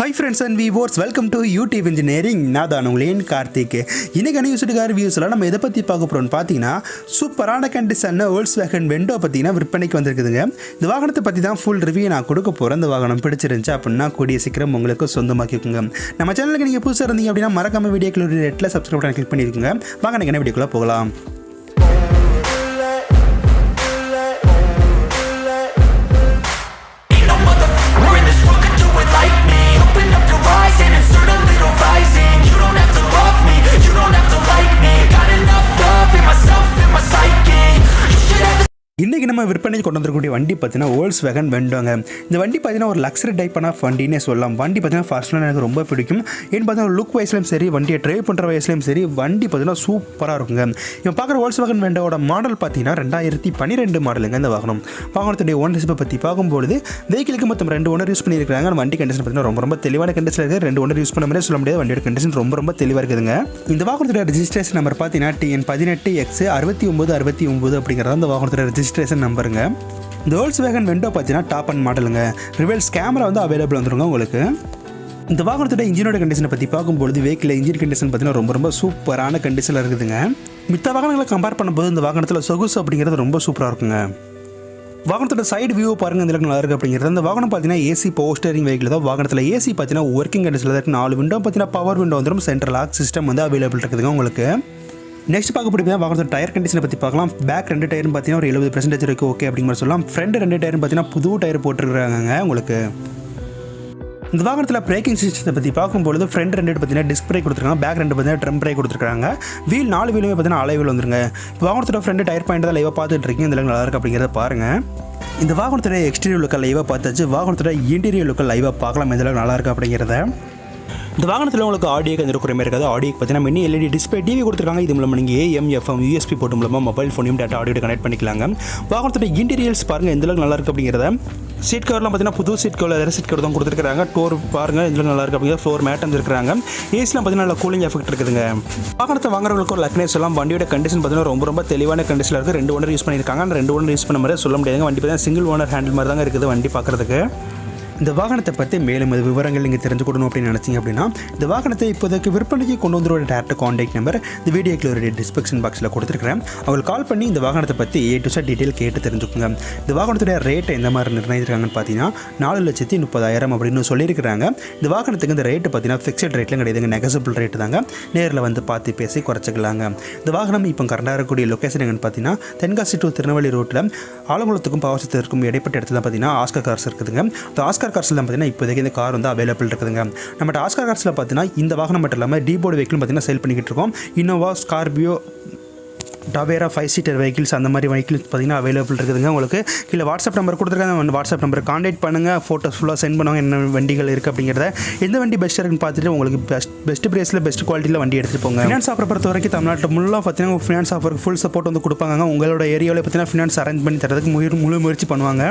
Hi friends and viewers welcome to YouTube engineering நான் தான் உங்களேன் கார்த்திக். இன்றைக்கான யூஸ்டு கார் வியூஸில் நம்ம எதை பற்றி பார்க்க போகிறோம்னு பார்த்தீங்கன்னா சூப்பரான கண்டிஷனில் வேர்ல்ஸ் வேகன் வெண்டோ பார்த்தீங்கன்னா விற்பனைக்கு வந்திருக்குதுங்க. இந்த வாகனத்தை பற்றி தான் ஃபுல் ரிவ்யூ நான் கொடுக்க போகிறேன் இந்த வாகனம் பிடிச்சிருந்துச்சு அப்படின்னா கூடிய சீக்கிரம் உங்களுக்கு சொந்தமாக்கிக்குங்க. நம்ம சேனலுக்கு நீங்கள் புதுசாக இருந்தீங்க அப்படின்னா மறக்காம வீடியோக்குள்ள ரெட்டில் சப்ஸ்கிரைப் பண்ணி கிளிக் பண்ணியிருக்குங்க வாங்க நீங்கள் என்ன வீடியோக்குள்ளே போகலாம்? இன்றைக்கி நம்ம விற்பனைக்கு கொண்டு வந்திருக்கக்கூடிய வண்டி பார்த்தீங்கன்னா ஓல்ஸ் வேகன் வெண்டோங்க இந்த வண்டி பார்த்தீங்கன்னா ஒரு லக்ஸரி டைப்பான வண்டினே சொல்லலாம். வண்டி பார்த்தீங்கன்னா ஃபர்ஸ்ட்லாம் எனக்கு ரொம்ப பிடிக்கும். ஏன்னு பார்த்தீங்கன்னா லுக் வயசுலையும் சரி வண்டியை ட்ரைவ் பண்ணுற வயசுலையும் சரி வண்டி பார்த்தீங்கன்னா சூப்பராக இருக்குங்க. இப்போ பார்க்குற ஓல்ஸ் வேகன் வெண்டோட மாடல் பார்த்தீங்கன்னா ரெண்டாயிரத்தி பன்னிரெண்டு மாடலுங்க இந்த வாகனம். வாகனத்துடைய ஓனர்ஷிப்பை பற்றி பார்க்கும்போது வெஹிக்கிளுக்கு மொத்தம் ரெண்டு ஓனர் யூஸ் பண்ணியிருக்காங்க அந்த வண்டி கண்டிஷன் பார்த்தீங்கன்னா ரொம்ப ரொம்ப தெளிவான கண்டிஷன் இருக்குது ரெண்டு ஓனர் யூஸ் பண்ண மாதிரி சொல்ல முடியாது. வண்டியோட கண்டிஷன் ரொம்ப ரொம்ப தெளிவாக இருக்குதுங்க. இந்த வாகனத்துடைய ரெஜிஸ்ட்ரேஷன் நம்பர் பார்த்தீங்கன்னா டிஎன் பதினெட்டு எக்ஸ் அறுபத்தி ஒம்பது அறுபத்தி ஒம்பது அப்படிங்கிறத அந்த வாகனத்துடைய நம்பருங்க இந்த ஹோல்ஸ் வேகன் வெண்டோ பார்த்தீங்கன்னா டாப் அண்ட் மாடலுங்க ரிவல்ஸ் கேமரா வந்து அவைலபிள் வந்துருங்க உங்களுக்கு. இந்த வாகனத்தோட இன்ஜினோட கண்டிஷனை பற்றி பார்க்கும்பொழுது வெஹிக்கிள் இன்ஜின் கண்டிஷன் பார்த்தீங்கன்னா ரொம்ப ரொம்ப சூப்பரான கண்டிஷனில் இருக்குதுங்க. மித்த வாகனங்களை கம்பேர் பண்ணும்போது இந்த வாகனத்தில் சொகுசு அப்படிங்கிறது ரொம்ப சூப்பராக இருக்குங்க. வாகனத்தோட சைடு வியூ பாருங்க இந்த நல்லா இருக்குது அப்படிங்கிறது. அந்த வாகனம் பார்த்தீங்கன்னா ஏசி பவர் ஸ்டேரிங் வெஹிக்கிள் தான். வாகனத்தில் ஏசி பார்த்தீங்கன்னா ஒர்க்கிங் கண்டிஷனில் தான் நாலு விண்டோ பார்த்தீங்கன்னா பவர் விண்டோ வந்துடும் சென்ட்ரல் லாக் சிஸ்டம் வந்து அவைலபிள் இருக்குதுங்க உங்களுக்கு. நெக்ஸ்ட் பார்க்க பிடிப்பா வாகனத்தோட டயர் கண்டிஷனை பற்றி பார்க்கலாம். பேக் ரெண்டு டயர்னு பார்த்தீங்கன்னா ஒரு எழுபது பர்சன்டேஜ் இருக்குது ஓகே அப்படிங்கிற சொல்லலாம். ஃப்ரண்ட் ரெண்டு டயர்னு பார்த்தீங்கன்னா புது டயர் போட்டுருக்காங்க உங்களுக்கு. இந்த வாகனத்தில் பிரேக்கிங் சிஸ்டத்தை பற்றி பார்க்கும்பொழுது ஃப்ரண்ட் ரெண்டு பார்த்தீங்கன்னா டிஸ்க் பிரேக் கொடுத்துருக்காங்க. பேக் ரெண்டு பார்த்தீங்கன்னா ட்ரம் பிரேக் கொடுத்துருக்காங்க. வீல் நாலு வீலுமே பார்த்தீங்கன்னா அலைவில் வந்துருங்க. இப்போ வாகனத்தோட ஃப்ரண்ட் டயர் பாயிண்ட் தான் லைவாக பார்த்துட்டு இருக்கீங்க. இந்த அளவுக்கு நல்லா இருக்கு அப்படிங்கிறத பாருங்கள் இந்த வாகனத்தோட எக்ஸ்டீரியர் லுக்கை லைவாக பார்த்தாச்சு. வாகனத்தோட இன்டீரியர் லுக்கை லைவாக பார்க்கலாம். இந்த அளவுக்கு நல்லா இருக்கு அப்படிங்கிறத. இந்த வாகனத்தில் உங்களுக்கு ஆடியோ கொஞ்சம் குறைமே இருக்காது. ஆடியோ பார்த்தீங்கன்னா மினி எல்இடி டிஸ்பிளே டிவி கொடுத்துருக்காங்க. இது மூலமாக நீங்கள் ஏஎம் எஃப்எம் யூஎஸ்பி போட்டு மூலமாக மொபைல் ஃபோனையும் டேட்டா ஆடியோ கனெக்ட் பண்ணிக்கலாங்க. வாகனத்தோட இன்டீரியல்ஸ் பாருங்கள் எந்த அளவுக்கு நல்லா இருக்குது அப்படிங்கிறத. சீட் கவர்லாம் பார்த்தீங்கன்னா புது சீட் கவர் வேறு சீட் கவர் தான் கொடுத்துருக்காங்க டோர் பாருங்கள் எந்த நல்லா இருக்கு அப்படிங்கிற ஃப்ளோர் மேட் வந்துருக்காங்க ஏசிலாம் பார்த்தீங்கன்னா நல்லா கூலிங் எஃபெக்ட் இருக்குதுங்க. வாகனத்தை வாங்குறவங்களுக்கு ஒரு லக்னேஸ் எல்லாம் வண்டியோட கண்டிஷன் பார்த்தீங்கன்னா ரொம்ப ரொம்ப தெளிவான கண்டிஷனில் இருக்குது ரெண்டு ஓனர் யூஸ் பண்ணியிருக்காங்க. அந்த ரெண்டு ஓனர் யூஸ் பண்ண மாதிரி சொல்ல முடியாதுங்க. வண்டி பார்த்தீங்கன்னா சிங்கிள் ஓனர் ஹேண்டில் மாதிரி தாங்க இருக்குது வண்டி பார்க்குறதுக்கு இந்த வாகனத்தை பற்றி மேலும் அது விவரங்கள் நீங்கள் தெரிஞ்சுக்கணும் அப்படின்னு நினச்சிங்க அப்படின்னா இந்த வாகனத்தை இப்போதைக்கு விற்பனைக்கு கொண்டு வந்துருவோட டேரக்ட் காண்டாக்ட் நம்பர் இந்த வீடியோக்கு ஒரு டிஸ்கிரிப்ஷன் பாக்ஸில் கொடுத்துருக்கிறேன். அவள் கால் பண்ணி இந்த வாகனத்தை பற்றி ஏ டு சார் டீட்டெயில் கேட்டு தெரிஞ்சுக்கோங்க. இந்த வாகனத்துடைய ரேட்டை எந்த மாதிரி நிர்ணயிச்சிருக்காங்கன்னு பார்த்தீங்கன்னா நாலு லட்சத்தி முப்பதாயிரம் அப்படின்னு சொல்லியிருக்கிறாங்க. இந்த வாகனத்துக்கு இந்த ரேட்டு பார்த்தீங்கன்னா ஃபிக்ஸட் ரேட்லாம் கிடையாதுங்க நெகசபிள் ரேட்டு தாங்க. நேரில் வந்து பார்த்து பேசி குறைச்சிக்கலாங்க. இந்த வாகனம் இப்போ கரெக்டாக இருக்கக்கூடிய லொக்கேஷன் எங்கன்னு பார்த்தீங்கன்னா தென்காசி டு திருநெல்வேலி ரோட்டில் ஆலங்குளத்துக்கும் பாவசத்திற்கும் இடைப்பட்ட இடத்துல பார்த்தீங்கன்னா ஆஸ்கர் கார்ஸ் இருக்குதுங்க. இந்த ஆஸ்கர் கார்ஸில் பார்த்தீங்கன்னா இப்போதைக்கு இந்த கார் வந்து அவைலபிள் இருக்குதுங்க. நம்மகிட்ட ஆஸ்கார் கார்ஸில் பார்த்தீங்கன்னா இந்த வாகனம் மட்டும் இல்லாமல் டீபோர்டு வெஹிக்கிள் பார்த்தீங்கன்னா சேல் பண்ணிக்கிட்டு இருக்கோம். Innova Scorpio Tavera five seater vehicles அந்த மாதிரி வெஹிக்கிள்ஸ் பார்த்தீங்கன்னா அவைலபிள் இருக்குதுங்க. உங்களுக்கு கீழே வாட்ஸ்அப் நம்பர் கொடுத்துருக்காங்க. அந்த வாட்ஸ்அப் நம்பர் காண்டாக்ட் பண்ணுங்கள் ஃபோட்டோஸ் ஃபுல்லாக சென்ட் பண்ணுவாங்க. என்ன வண்டிகள் இருக்குது அப்படிங்கிறத. எந்த வண்டி பெஸ்ட்டாக இருக்குன்னு பார்த்துட்டு உங்களுக்கு பெஸ்ட் பெஸ்ட் ப்ரைஸில் பெஸ்ட் குவாலிட்டியில் வண்டி எடுத்துகிட்டு போங்க. ஃபினான்ஸ் ஆஃபர் பொறுத்த வரைக்கும் தமிழ்நாட்டில் முழுவதும் பார்த்தீங்கன்னா ஃபினான்ஸ் ஆஃபருக்கு ஃபுல் சப்போர்ட் வந்து கொடுப்பாங்க உங்களோட ஏரியாவில் பார்த்தீங்கன்னா ஃபினான்ஸ் அரேஞ்ச் பண்ணி தரதுக்கு முழு முழு முயற்சி பண்ணுவாங்க.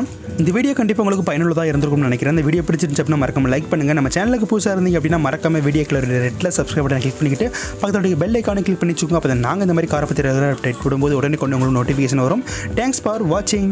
இந்த வீடியோ கண்டிப்பாக உங்களுக்கு பயனுள்ளதாக இருந்திருக்கும்னு நினைக்கிறேன். இந்த வீடியோ பிடிச்சிருந்துச்சு அப்படின்னா மறக்காம லைக் பண்ணுங்கள் நம்ம சேனலுக்கு புதுசாக இருந்தீங்க அப்படின்னா மறக்காம கலர் ரெட்டில் சப்ஸ்கிரைப் பண்ணி கிளிக் பண்ணிக்கிட்டு பக்கத்துடைய பெல் ஐக்கானை கிளிக் பண்ணி வச்சுக்கோங்க. அப்போ நாங்கள் இந்த மாதிரி காரை பற்றி ரெகுலர் அப்டேட் கொடுக்கும்போது உடனே கொண்டு உங்களுக்கு நோட்டிஃபிகேஷன் வரும். தேங்க்ஸ் ஃபார் வாட்சிங்